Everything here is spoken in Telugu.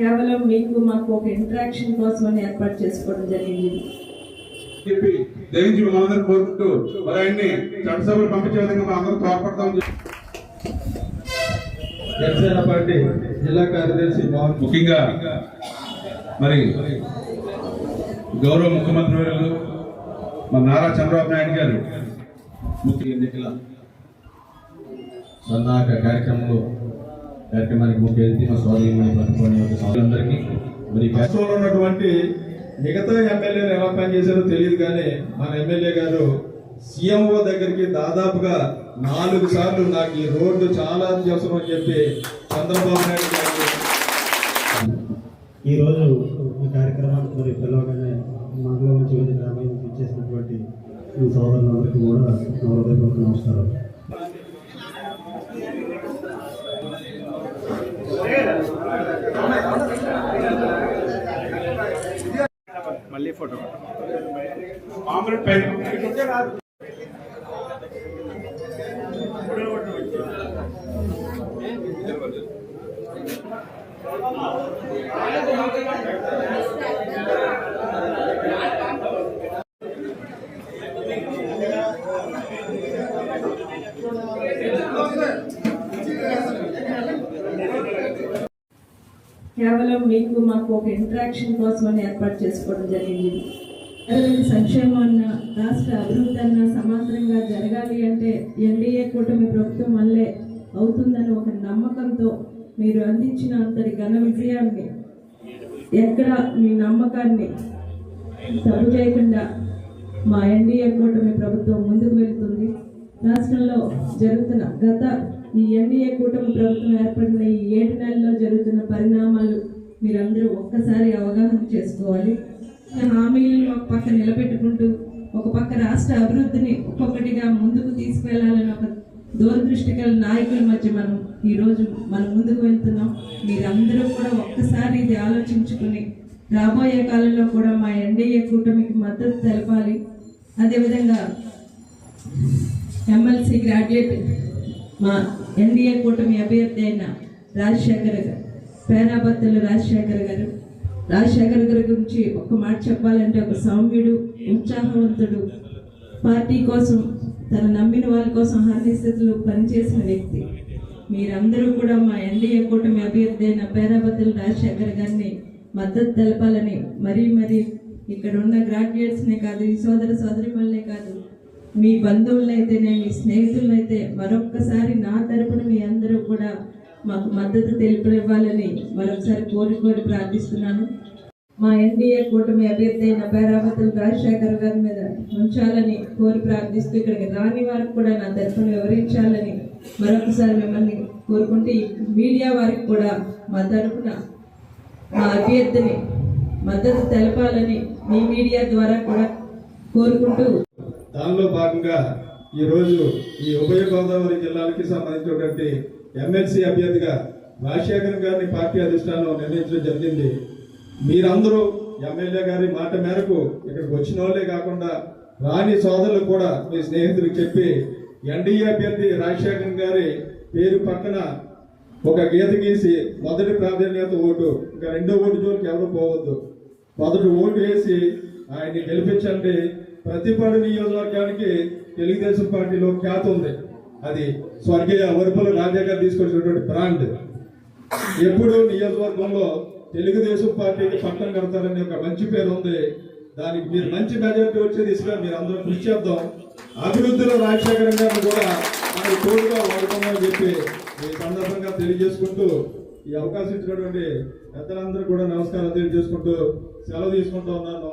కేవలం మీకు మాకు ఒక ఇంటరాక్షన్ కోసమని ఏర్పాటు చేసుకోవడం జరిగింది. చెప్పి దయించి మనందరం కోరుకుంటూ మరి ఆయన్ని చట్టసభలు పంపించే విధంగా మనం అందరం తోడ్పడతాం జనసేన పార్టీ జిల్లా కార్యదర్శి ముఖ్యంగా మరి గౌరవ ముఖ్యమంత్రి వర్యులు మన నారా చంద్రబాబు నాయుడు గారు ముఖ్య ఎన్నికల సన్నాహక కార్యక్రమంలో కార్యక్రమానికి ముఖ్య అతిథి మా సోదరి యొక్క సోదరులందరికీ మరి రాష్ట్రంలో ఉన్నటువంటి మిగతా ఎమ్మెల్యేలు ఎలా పనిచేశారో తెలియదు కానీ మన ఎమ్మెల్యే గారు సీఎంఓ దగ్గరికి దాదాపుగా నాలుగు సార్లు నాకు ఈ రోడ్డు చాలా అవసరం అని చెప్పి చంద్రబాబు నాయుడు గారు ఈరోజు ఈ కార్యక్రమానికి మరి పిలవగానే మండలం నుంచి వివిధ గ్రామాల నుంచి ఇచ్చేసినటువంటి ఈ సోదరులందరికీ కూడా నా హృదయపూర్వక నమస్కారం కేవలం మీకు మాకు ఒక ఇంటరాక్షన్ కోసమని ఏర్పాటు చేసుకోవడం జరిగింది. పేదలకు సంక్షేమం అన్న రాష్ట్ర అభివృద్ధి అన్న సమాంతరంగా జరగాలి అంటే ఎన్డీఏ కూటమి ప్రభుత్వం వల్లే అవుతుందని ఒక నమ్మకంతో మీరు అందించిన అంతటి ఘన విజయాన్ని ఎక్కడ మీ నమ్మకాన్ని తప్పు చేయకుండా మా ఎన్డీఏ కూటమి ప్రభుత్వం ముందుకు వెళ్తుంది. రాష్ట్రంలో జరుగుతున్న గత ఈ ఎన్డీఏ కూటమి ప్రభుత్వం ఏర్పడిన ఈ ఏడు నెలల్లో జరుగుతున్న పరిణామాలు మీరందరూ ఒక్కసారి అవగాహన చేసుకోవాలి. హామీలను ఒక పక్క నిలబెట్టుకుంటూ ఒక పక్క రాష్ట్ర అభివృద్ధిని ఒక్కొక్కటిగా ముందుకు తీసుకువెళ్ళాలని ఒక దూరదృష్టి గల నాయకుల మధ్య మనం ఈరోజు మనం ముందుకు వెళ్తున్నాం. మీరందరూ కూడా ఒక్కసారి ఇది ఆలోచించుకుని రాబోయే కాలంలో కూడా మా ఎన్డీఏ కూటమికి మద్దతు తెలపాలి. అదేవిధంగా ఎమ్మెల్సీ గ్రాడ్యుయేట్ మా ఎన్డీఏ కూటమి అభ్యర్థి అయిన రాజశేఖర్ గారు పేరాబత్తుల రాజశేఖర్ గారు రాజశేఖర్ గారి గురించి ఒక మాట చెప్పాలంటే ఒక సౌమ్యుడు ఉత్సాహవంతుడు. పార్టీ కోసం తన నమ్మిన వాళ్ళ కోసం స్థితిలో పనిచేసిన వ్యక్తి. మీరందరూ కూడా మా ఎన్డీఏ కూటమి అభ్యర్థి అయిన పేరాబత్తుల రాజశేఖర్ గారిని మద్దతు తెలపాలని మరీ మరీ ఇక్కడ ఉన్న గ్రాడ్యుయేట్స్నే కాదు ఈ సోదర సోదరి కాదు మీ బంధువులైతేనే మీ స్నేహితులైతే మరొక్కసారి నా తరపున మీ అందరూ కూడా మాకు మద్దతు తెలిపివ్వాలని మరొకసారి కోరి కోరి ప్రార్థిస్తున్నాను. మా ఎన్డీఏ కూటమి అభ్యర్థి అయిన పేరావతుల రాజశేఖర్ గారి మీద ఉంచాలని కోరి ప్రార్థిస్తూ ఇక్కడికి రాని వారికి కూడా నా తరఫున వివరించాలని మరొకసారి మిమ్మల్ని కోరుకుంటే ఈ మీడియా వారికి కూడా మా తరఫున మా అభ్యర్థిని మద్దతు తెలపాలని మీ మీడియా ద్వారా కూడా కోరుకుంటూ దానిలో భాగంగా ఈ రోజు ఈ ఉభయ గోదావరి జిల్లాలకి సంబంధించినటువంటి ఎమ్మెల్సీ అభ్యర్థిగా రాజశేఖర్ గారిని పార్టీ అధిష్టానం నిర్ణయించడం జరిగింది. మీరందరూ ఎమ్మెల్యే గారి మాట మేరకు ఇక్కడికి వచ్చిన వాళ్ళే కాకుండా రాని సోదరులు కూడా మీ స్నేహితులకు చెప్పి ఎన్డీఏ అభ్యర్థి రాజశేఖర్ గారి పేరు పక్కన ఒక గీత గీసి మొదటి ప్రాధాన్యత ఓటు ఇంకా రెండో ఓటు జోలికి ఎవరు పోవద్దు. మొదటి ఓటు వేసి ఆయన్ని గెలిపించండి. ప్రతిపాడు నియోజకవర్గానికి తెలుగుదేశం పార్టీలో ఖ్యాతి ఉంది. అది స్వర్గీయ వరుపుల రాజా గారు తీసుకొచ్చినటువంటి బ్రాండ్. ఎప్పుడు నియోజకవర్గంలో తెలుగుదేశం పార్టీకి పట్టం కడతారని ఒక మంచి పేరు ఉంది. దానికి మీరు మంచి మెజార్టీ వచ్చే దిశగా మీరు అందరూ కృషి చేద్దాం. అభివృద్ధిలో రాజశేఖరం గారిని కూడా మనకి తోడుగా వాడుకుందామని చెప్పి ఈ సందర్భంగా తెలియజేసుకుంటూ ఈ అవకాశం ఇచ్చినటువంటి పెద్దలందరూ కూడా నమస్కారం తెలియజేసుకుంటూ సెలవు తీసుకుంటూ ఉన్నాను.